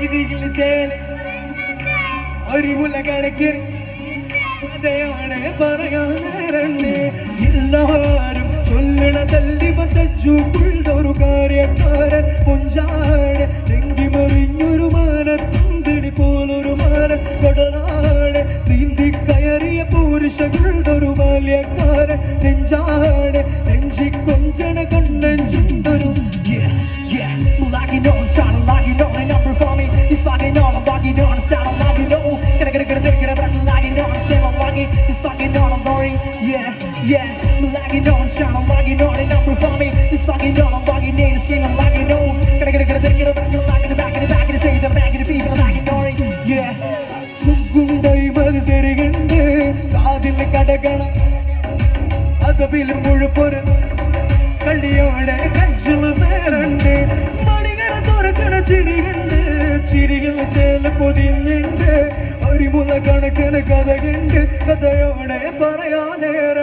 ചിരിയിൽ ചേല ഒരു മുല കണക്കിൽ അതെയാണ് പറയാൻ നേരണ്ട് എല്ലാരും ചൊല്ലണ തല്ലി പറ്റൂക്കുള്ളൊരു കാര്യക്കാരൻ മുഞ്ചാട് തെങ്കി മറിഞ്ഞൊരു മാനത്തുണ്ടിടി പോലൊരു മാനം കടനാട് നീന്തി കയറിയ പുരുഷകളുടെ ബാല്യക്കാരൻ. നെഞ്ചാട് നെഞ്ചി കൊഞ്ചണ കണ്ണഞ്ചുണ്ടൊരു Yeah, yeah, a number for me. Yeah, yeah, I'm logging on, sound I'm logging on, and I'm performing. This fucking all I'm logging in, the shit I'm logging on. Gotta get a good thing, get a back in the back in the back in the back in the same, the back in the people, the back in the Yeah, சுக்கும் டைவது செருகண்டு காதில் கடகணம் அதுவில் முழு பொரு கள்ளியோட கஞ்சல parent மணிகர தோறக்கண சிறிகண்டு சிறிகள் சேல பொதிந்து அறிமுக கணக்கன கதகண்டு സ്നേഹതയോടെ പറയാനേറെ